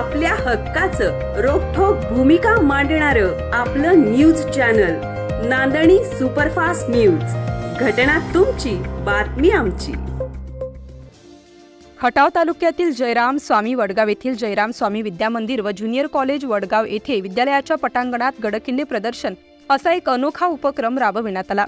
आपल्या हक्काचं रोखोक भूमिका मांडणार आपलं न्यूज चॅनल नांदणी सुपरफास्ट न्यूज. घटना तुमची बातमी आमची. खटाव तालुक्यातील जयराम स्वामी वडगाव येथील जयराम स्वामी विद्या मंदिर व ज्युनियर कॉलेज वडगाव येथे विद्यालयाच्या पटांगणात गडकिल्ले प्रदर्शन असा एक अनोखा उपक्रम राबविण्यात आला.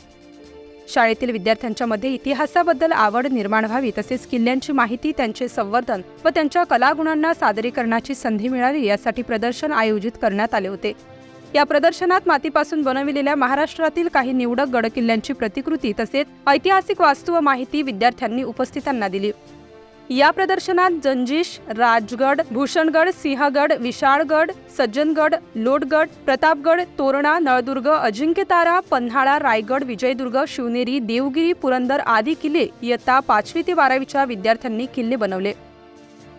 शाळेतील विद्यार्थ्यांच्यामध्ये इतिहासाबद्दल आवड निर्माण व्हावी तसेच किल्ल्यांची माहिती त्यांचे संवर्धन व त्यांच्या कलागुणांना सादरीकरणाची संधी मिळावी यासाठी प्रदर्शन आयोजित करण्यात आले होते. या प्रदर्शनात मातीपासून बनविलेल्या महाराष्ट्रातील काही निवडक गडकिल्ल्यांची प्रतिकृती तसेच ऐतिहासिक वास्तू व माहिती विद्यार्थ्यांनी उपस्थितांना दिली. या प्रदर्शनात जंजिश राजगड भूषणगड सिंहगड विशाळगड सज्जनगड लोटगड प्रतापगड तोरणा नळदुर्ग अजिंक्यतारा पन्हाळा रायगड विजयदुर्ग शिवनेरी देवगिरी पुरंदर आदी किल्ले इयत्ता पाचवी ते बारावीच्या विद्यार्थ्यांनी किल्ले बनवले.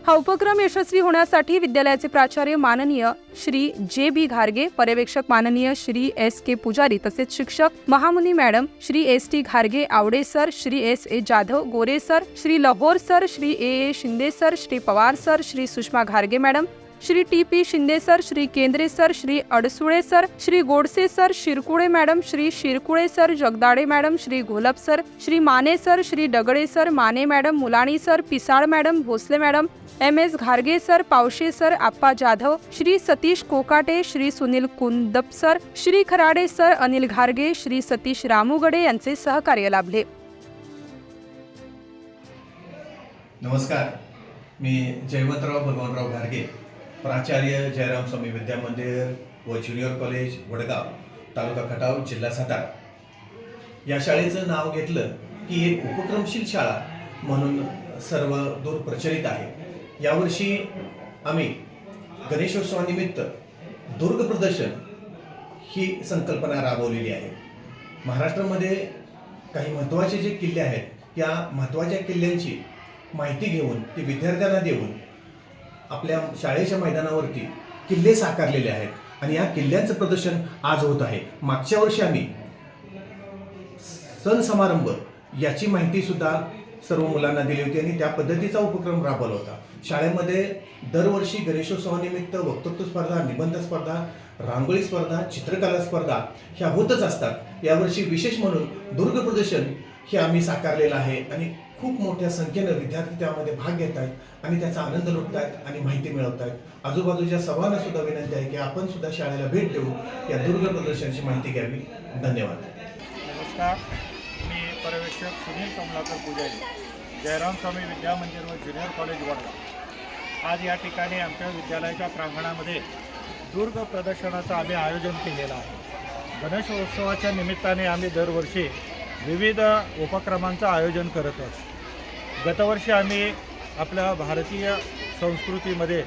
हा उपक्रम यशस्वी होण्यासाठी विद्यालयाचे प्राचार्य माननीय श्री जे बी घारगे पर्यवेक्षक माननीय श्री एस के पुजारी तसेच शिक्षक महामुनी madam Shri S T घारगे Awade sir Shri S A Jadhav Gore sir Shri Lahore sir Shri A A Shinde sir Shri Pawar sir Shri Sushma घारगे madam Shri T P Shinde sir Shri केंद्रे sir Shri अडसुळे sir Shri Godse sir शिरकुळे madam Shri शिरकुळे sir जगदाडे madam Shri Gholap sir Shri Mane sir Shri डगडे sir Mane madam Mulani sir Pisal madam Bhosale madam M S घारगे sir Pawshe sir आप्पा Jadhav Shri Satish Kokate Shri Sunil कुंदप sir Shri Kharade sir Anil घारगे Shri Satish रामुगडे यांचे सहकार्य लाभले. नमस्कार. मी जयवंतराव भगवानराव घारगे. प्राचार्य जयराम स्वामी विद्या मंदिर व junior college Vadgaon तालुका खटाव जिल्हा सातारा. या शाळेचं नाव घेतलं की एक उपक्रमशील शाळा म्हणून सर्व दूर प्रचलित आहे. यावर्षी आम्ही गणेशोत्सवानिमित्त दुर्ग प्रदर्शन ही संकल्पना राबवलेली आहे. महाराष्ट्रामध्ये काही महत्त्वाचे जे किल्ले आहेत या महत्त्वाच्या किल्ल्यांची माहिती घेऊन ती विद्यार्थ्यांना देऊन आपल्या शाळेच्या मैदानावरती किल्ले साकारलेले आहेत. आणि या किल्ल्यांचं प्रदर्शन आज होत आहे. मागच्या वर्षी आम्ही सण समारंभ याची माहिती सुद्धा सर्व मुलांना दिली होती आणि त्या पद्धतीचा उपक्रम राबवला होता. शाळेमध्ये दरवर्षी गणेशोत्सवानिमित्त वक्तृत्व स्पर्धा निबंध स्पर्धा रांगोळी स्पर्धा चित्रकला स्पर्धा ह्या होतच असतात. यावर्षी विशेष म्हणून दुर्ग प्रदर्शन हे आम्ही साकारलेलं आहे आणि खूप मोठ्या संख्येनं विद्यार्थी त्यामध्ये भाग घेत आहेत आणि त्याचा आनंद लुटत आहेत आणि माहिती मिळवत आहेत आजूबाजूच्या सर्वांना सुद्धा विनंती आहे की आपण सुद्धा शाळेला भेट देऊन या दुर्ग प्रदर्शनाची माहिती घ्यावी. धन्यवाद. नमस्कार. मी पर्यवेक्षक सुनील कमलाकर पुजारी. जयराम स्वामी विद्या मंदिर व ज्युनियर कॉलेज वडगाव आज या ठिकाणी आमच्या विद्यालयाच्या प्रांगणामध्ये दुर्ग प्रदर्शनाचं आम्ही आयोजन केलेलं आहे. गणेशोत्सवाच्या निमित्ताने आम्ही दरवर्षी विविध उपक्रमांचं आयोजन करत असतो. गतवर्षी आम्ही आपल्या भारतीय संस्कृतीमध्ये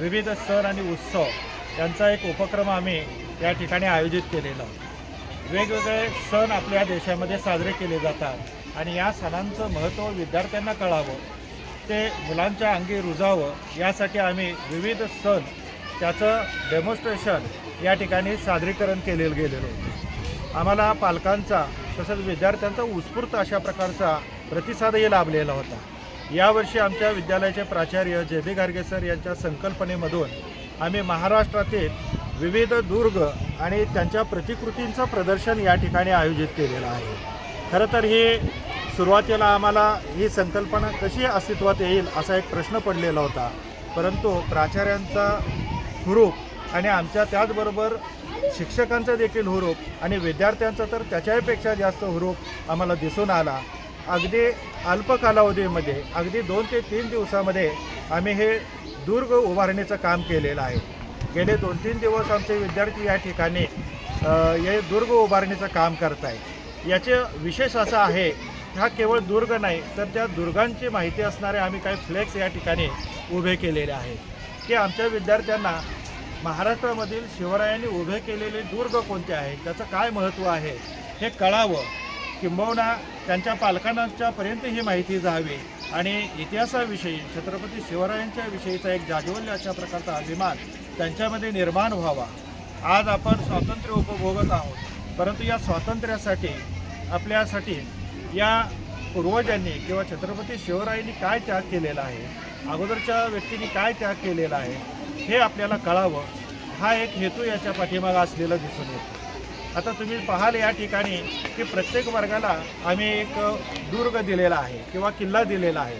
विविध सण आणि उत्सव यांचा एक उपक्रम आम्ही या ठिकाणी आयोजित केलेला. वेगवेगळे सण आपल्या देशामध्ये साजरे केले जातात आणि या सणांचं महत्त्व विद्यार्थ्यांना कळावं ते मुलांच्या अंगी रुजावं यासाठी आम्ही विविध सण त्याचं डेमॉन्स्ट्रेशन या ठिकाणी सादरीकरण केलेलं गेलेलं होतं. आम्हाला पालकांचा तसंच विद्यार्थ्यांचा उत्स्फूर्त अशा प्रकारचा प्रतिसादही लाभलेला होता. यावर्षी आमच्या विद्यालयाचे प्राचार्य जे बी गार्गे सर यांच्या संकल्पनेमधून आम्ही महाराष्ट्रातील विविध दुर्ग आणि त्यांच्या प्रतिकृतींचं प्रदर्शन या ठिकाणी आयोजित केलेलं आहे. खरं तर ही सुरुवातीला आम्हाला ही संकल्पना कशी अस्तित्वात येईल असा एक प्रश्न पडलेला होता. परंतु प्राचार्यांचा हुरूप आणि आमच्या त्याचबरोबर शिक्षकांचा देखील हुरूप आणि विद्यार्थ्यांचा तर त्याच्याहीपेक्षा जास्त हुरूप आम्हाला दिसून आला. अगदी अल्प कालावधीमध्ये अगदी दोन ते तीन दिवसामध्ये आम्ही हे दुर्ग उभारणीचं काम केलेलं आहे. गेले दोन तीन दिवस आमचे विद्यार्थी या ठिकाणी हे दुर्ग उभारणीचं काम करत आहे याचे विशेष असं आहे हा केवळ दुर्ग नाही तर त्या दुर्गांची माहिती असणारे आम्ही काही फ्लेक्स या ठिकाणी उभे केलेले आहे. की आमच्या विद्यार्थ्यांना महाराष्ट्रामधील शिवरायांनी उभे केलेले दुर्ग कोणते आहेत त्याचं काय महत्त्व आहे हे कळावं. किंबहुना त्यांच्या पालकांच्यापर्यंत ही माहिती जावी. आणि इतिहासाविषयी छत्रपती शिवरायांच्या विषयीचा एक जाज्वल्य अशा प्रकारचा अभिमान त्यांच्यामध्ये निर्माण व्हावा. आज आपण स्वातंत्र्य उपभोगत आहोत. परंतु या स्वातंत्र्यासाठी आपल्यासाठी या पूर्वजांनी किंवा छत्रपती शिवरायांनी काय त्याग केलेला आहे? अगोदरच्या व्यक्तींनी काय त्याग केलेला आहे? हे आपल्याला कळावं. हा एक हेतू याच्या पाठीमागा असलेला दिसून येतो. आता तुम्ही पाहाल या ठिकाणी की प्रत्येक वर्गाला आम्ही एक दुर्ग दिलेला आहे किंवा किल्ला दिलेला आहे.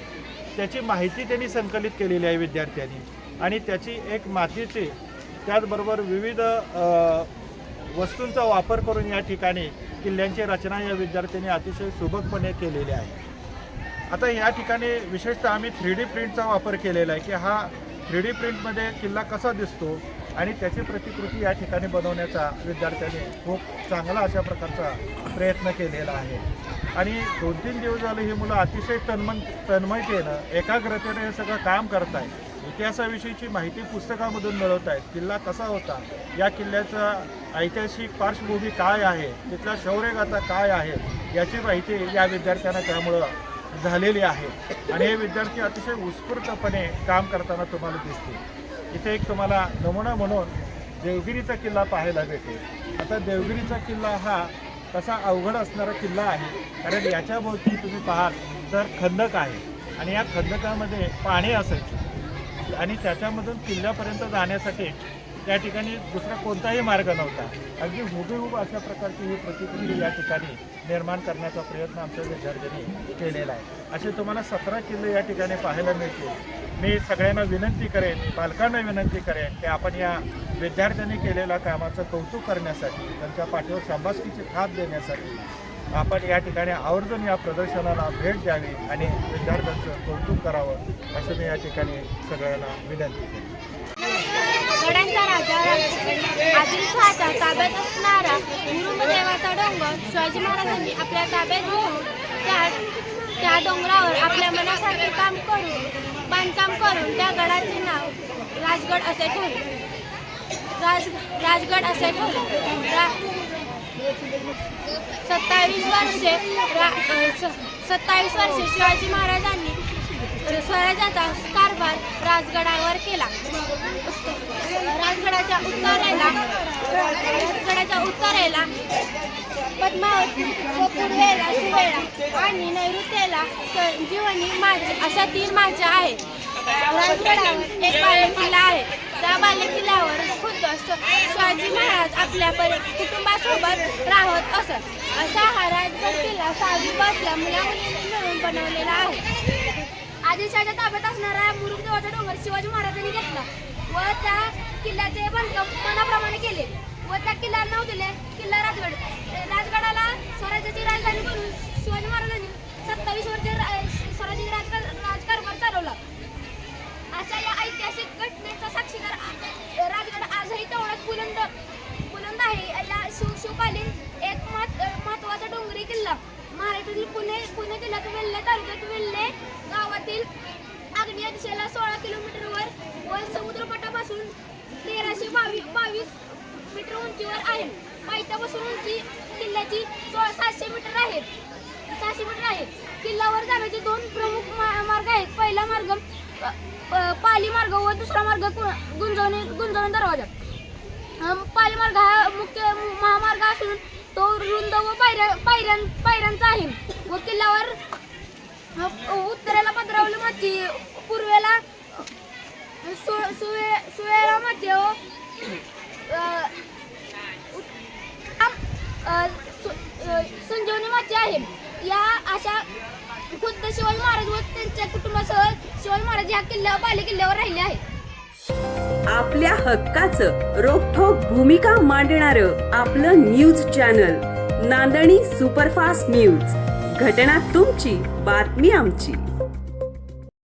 त्याची माहिती त्यांनी संकलित केलेली आहे विद्यार्थ्यांनी. आणि त्याची एक मातीची त्याचबरोबर विविध वस्तूंचा वापर करून या ठिकाणी किल्ल्यांची रचना या विद्यार्थ्यांनी अतिशय सुबकपणे केलेली आहे. आता या ठिकाणी विशेषतः आम्ही थ्री डी प्रिंटचा वापर केलेला आहे की हा थ्री डी प्रिंटमध्ये किल्ला कसा दिसतो आणि त्याची प्रतिकृती या ठिकाणी बनवण्याचा विद्यार्थ्यांनी खूप चांगला अशा प्रकारचा प्रयत्न केलेला आहे. आणि दोन तीन दिवस झाले ही मुलं अतिशय तन्मन तन्मयतेनं एकाग्रतेने हे सगळं काम करत आहेत इतिहासाविषयीची माहिती पुस्तकामधून मिळवत आहेत किल्ला कसा होता? या किल्ल्याचा ऐतिहासिक पार्श्वभूमी काय आहे? तिथल्या शौर्यगाथा काय आहे? याची माहिती या विद्यार्थ्यांना त्यामुळं झालेली आहे. आणि हे विद्यार्थी अतिशय उत्स्फूर्तपणे काम करताना तुम्हाला दिसतील. इथे एक तुम्हाला नमुना म्हणून देवगिरीचा किल्ला पाहायला भेटेल. आता देवगिरीचा किल्ला हा तसा अवघड असणारा किल्ला आहे कारण याच्याभोवती तुम्ही पाहाल तर खंदक आहे आणि या खंदकामध्ये पाणी असायचं. आणि त्याच्यामधून किल्ल्यापर्यंत जाण्यासाठी त्या ठिकाणी दुसरा कोणताही मार्ग नव्हता. अगदी हुबेहूब अशा प्रकारची ही प्रतिकृती या ठिकाणी निर्माण करण्याचा प्रयत्न आमच्या विद्यार्थ्यांनी केलेला आहे. असे तुम्हाला सतरा किल्ले या ठिकाणी पाहायला मिळतील. मी सगळ्यांना विनंती करेन पालकांना विनंती करेन की आपण या विद्यार्थ्यांनी केलेल्या कामाचं कौतुक करण्यासाठी त्यांच्या पाठीवर शाबासकीची थाप देण्यासाठी आपण या ठिकाणी आवर्जून या प्रदर्शनाला भेट द्यावी आणि विद्यार्थ्यांचं कौतुक करावं असं मी या ठिकाणी सगळ्यांना विनंती करेन. आदिलशहाच्या ताब्यात असणारा डोंगर शिवाजी महाराजांनी आपल्या ताब्यात घेऊन त्यात डोंगरावर आपल्या मनासारखे काम करून बांधकाम करून त्या गडाचे नाव राजगड असे ठेवले. राज राजगड असे ठेवले. रा सत्तावीस वर्षे रा स- सत्तावीस वर्षे शिवाजी महाराजांनी स्वराज्याचा राजगडावर केला. राजगडाच्या उत्तरेला राजगडाच्या उत्तरेला पद्मावती व पूर्वेला सुवेळा आणि नैऋत्येला संजीवनी माझी अशा तीन माझ्या आहेत. राजगडावर एक बालेकिल्ला आहे. त्या बालेकिल्ल्यावर खुद्द शिवाजी महाराज आपल्या परि कुटुंबासोबत राहत असत. असा हा राजगड किल्ला साधू बसला मुला मिळून बनवलेला आहे. आदिलशहाच्या ताब्यात असणारा मुरुमदेवाचा डोंगर शिवाजी महाराजांनी घेतला. व त्या किल्ल्याचे बांधकाम मनाप्रमाणे केले. व त्या किल्ल्याला नाव दिले किल्ला राजगड. राजगडाला स्वराज्याची राजधानी करून शिवाजी महाराजांनी सत्तावीस वर्षे रा- राजकार राजकारभार चालवला. अशा या ऐतिहासिक घटनेचा साक्षीदार राजगड आजही तेवढाच बुलंद बुलंद आहे या शिव शिवकालीन एक महत् महत्त्वाचा डोंगरी किल्ला महाराष्ट्रातील पुणे पुणे जिल्ह्यात वेल्हे तालुक्यात वेल्हे गावातील आग्नेय दिशेला सोळा किलोमीटरवर व समुद्रपटापासून तेराशे बावीस बावीस मीटर उंचीवर आहे पायथ्यापासून उंची जाण्याची सोळा सातशे मीटर आहे सहाशे मीटर आहे किल्ल्यावर जाण्याचे दोन प्रमुख मार्ग आहेत. पहिला मार्ग पाली मार्ग व दुसरा मार्ग कु- गुंजवणे गुंजवणे दरवाजा. पाली मार्ग हा मुख्य महामार्ग असून तो रुंद व पायऱ्या पायऱ्यां पायऱ्यांचा आहे. व किल्ल्यावर उत्तरेला पदरावली माती पूर्वेला सु सुवे सुवेला माती व संजीवनी माती आहे. या अशा खुद्द शिवाजी महाराज व त्यांच्या कुटुंबासह शिवाजी महाराज या किल्ल्यावर बाले किल्ल्यावर राहिले आहेत. आपल्या हक्काचं रोखोक भूमिका मांडणारं आपलं न्यूज चॅनल नांदणी सुपरफास्ट न्यूज. घटना तुमची बातमी आमची.